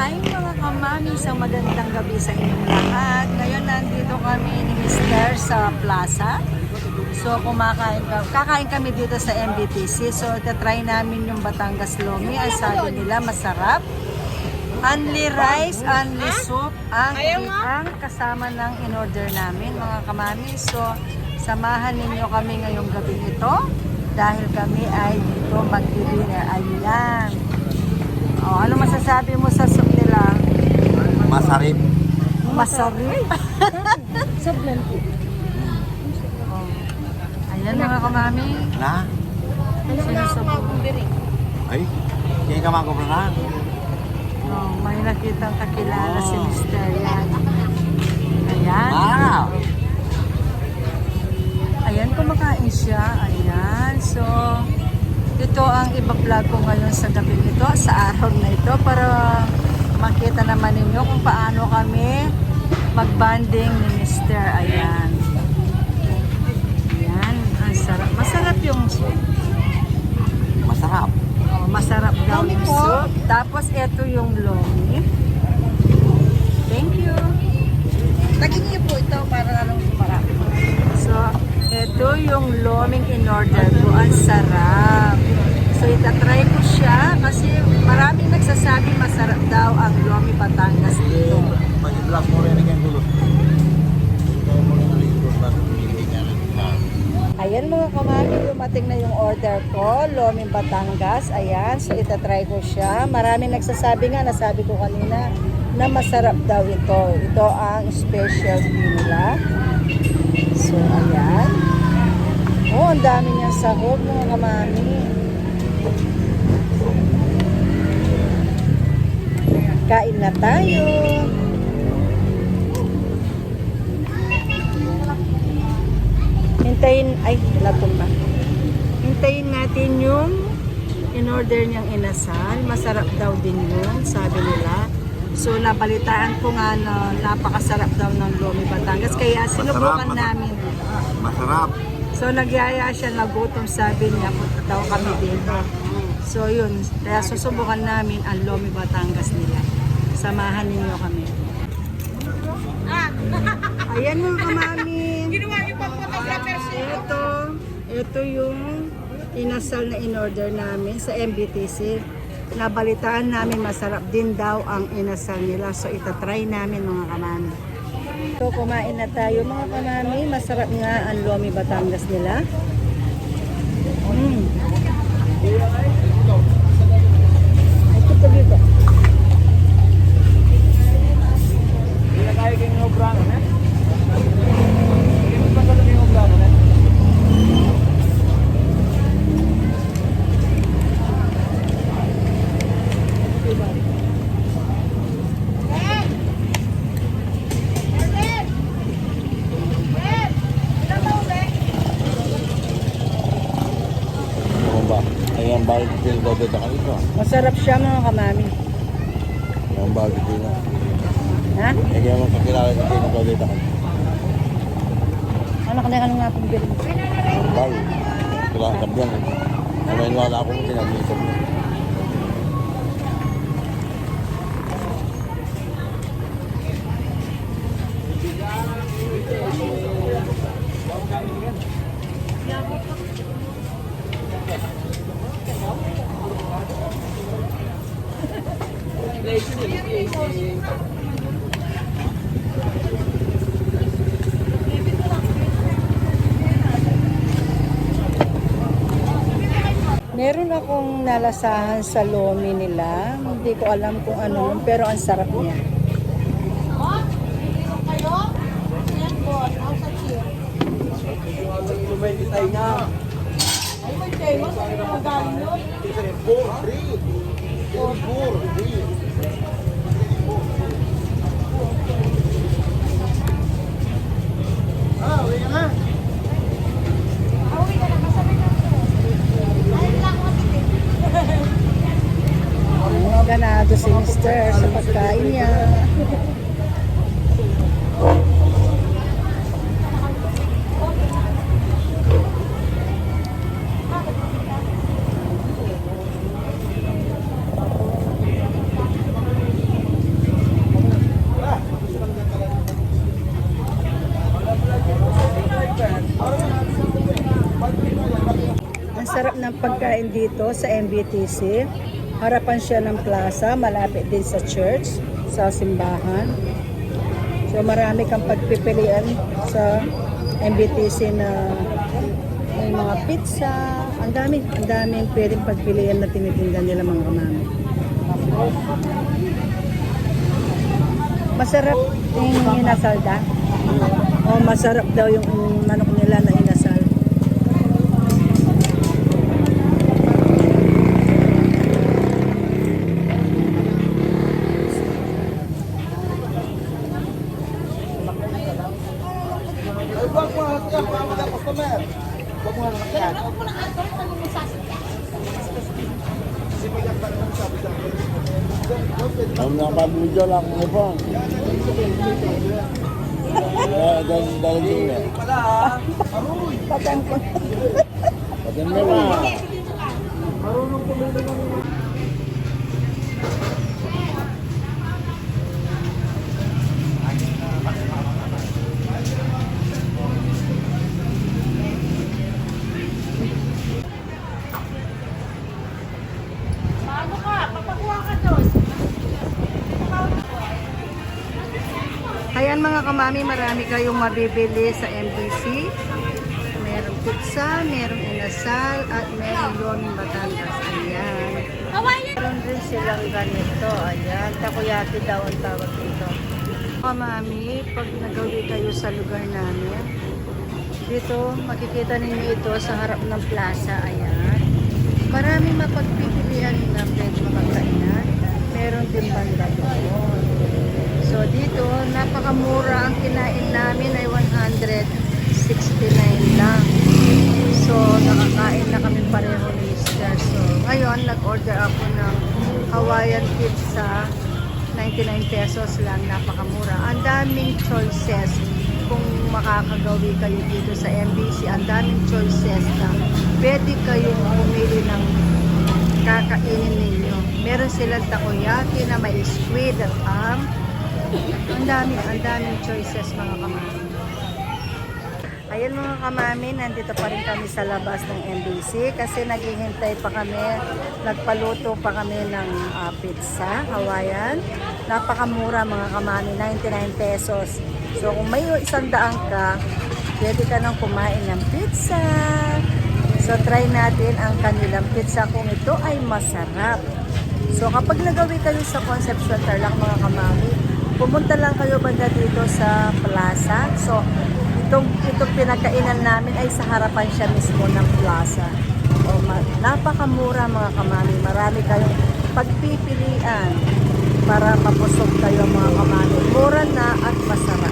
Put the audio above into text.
Hi mga kamami, isang magandang gabi sa inyong lahat. Ngayon nandito kami ni Mister sa plaza. So kumakain ka, kakain kami dito sa MBTC. So itatry namin yung Batangas Lomi. Ang sabi nila masarap. Only rice, only soup, ang, ang kasama ng in-order namin mga kamami. So samahan ninyo kami ngayong gabi ito dahil kami ay dito mag-dinner. Ayan. Oh, ano masasabi mo sa Masarip. Masarap. Sablan po. Oh. Ayan mga kamami. Na? Sinusubok. Ay, kaya ka mga na. Oh, may nakitang kakilala si Mr. Yan. Ayan. Ah! Ayan, kumakain siya. Ayan. So, ito ang iba-vlog ko ngayon sa gabi nito, sa araw na ito, para makita naman ninyo kung paano kami mag-banding ni Mr. Ayan. Ayan, ang sarap. Masarap yung soup. Masarap. Oh, masarap daw yung soup. Tapos, ito yung lomi. Thank you. Tagin niyo po ito para lalong sumarap. So, ito yung loming in-order ko. Ang sarap. So, itatry ko siya kasi maraming nagsasabi masarap daw ang lomi Batangas dito. Mag-vlog mo rin ang dulo. Ayan mga kamami, dumating na yung order ko. Lomi Batangas. Ayan, so itatry ko siya. Maraming nagsasabi nga, nasabi ko kanina, na masarap daw ito. Ito ang specialty nila. So, ayan. Oh, ang dami niyang sahog mga kamami. Kain na tayo. Hintayin, ay, natumba. Hintayin natin yung in-order niyang inasal. Masarap daw din yun, sabi nila. So, nabalitaan ko nga na napakasarap daw ng Lomi Batangas. Kaya sinubukan Masarap, namin. Masarap. So, nagyaya siya, nagutom, sabi niya, punta daw kami dito. So, yun. Kaya susubukan namin ang Lomi Batangas nila. Samahan ninyo kami. Ayan mga kamami. Ginawa niyo pa photographer Ito, ito yung inasal na in-order namin sa MBTC. Nabalitaan namin masarap din daw ang inasal nila. So itatry namin mga kamami. So kumain na tayo mga kamami. Masarap nga ang Lomi Batangas nila. Mm. Ito dito. Hindi na tayo kayong obrang, eh? Hindi mo pa talaga yung obrang, eh? Ano ba? Bakit pinagdadata ka dito? Masarap siya mga kamami. Ayan, bakit dito? Ha? Eh, kaya mo kakilala sa pinagdadata ka. Ano ka na nga pong bilhin? Bal. Wala ka diyan. Ngayon wala akong pinag-iisip mo. Meron akong nalasahan sa lomi nila. Hindi ko alam kung ano yun, pero ang sarap niya. Ano, aminado si Mr. sa pagkain niya. Ang sarap ng pagkain dito sa MBTC. Harapan siya ng plaza, malapit din sa church, sa simbahan. So marami kang pagpipilian sa MBTC na may mga pizza. Ang dami, ang daming pwedeng pagpilian na tinitinda nila mga kamami. Masarap yung inasal da. Oh, masarap daw yung manok nila na inasal. Ang nakapag-video lang mo po. Eh, dan dalam dulu. Patang ko. Pati mo ba? Bago ka, papakuha ka doon. Kamami, marami kayong mabibili sa MBC. Merong pizza, merong inasal, at merong Loning Batangas. Ayan. Meron rin silang ganito. Ayan, takoyaki daw ang tawag dito. Kamami, pag nagawi kayo sa lugar namin, dito makikita ninyo ito sa harap ng plaza. Ayan. Maraming mapagpipilian na pwede makakainan. Meron din banda doon. So dito, napakamura ang kinain namin ay 169 lang. So nakakain na kami pareho ni Mr. So ngayon, nag-order ako ng Hawaiian pizza. 99 pesos lang, napakamura. Ang daming choices kung makakagawi kayo dito sa MBC. Ang daming choices na pwede kayong pumili ng kakainin ninyo. Meron silang takoyaki na may squid at ham. Ang dami, ang daming choices mga kamami. Ayan mga kamami, nandito pa rin kami sa labas ng NBC kasi naghihintay pa kami, nagpaluto pa kami ng ah, pizza, Hawaiian. Napakamura mga kamami, 99 pesos. So kung may isang daan ka, pwede ka nang kumain ng pizza. So try natin ang kanilang pizza kung ito ay masarap. So kapag nagawi kayo sa Concepcion Tarlac mga kamami, pumunta lang kayo banda dito sa plaza. So itong, itong pinakainan namin ay sa harapan siya mismo ng plaza. O, napakamura mga kamami. Marami kayong pagpipilian para mapusog kayo mga kamami. Mura na at masarap.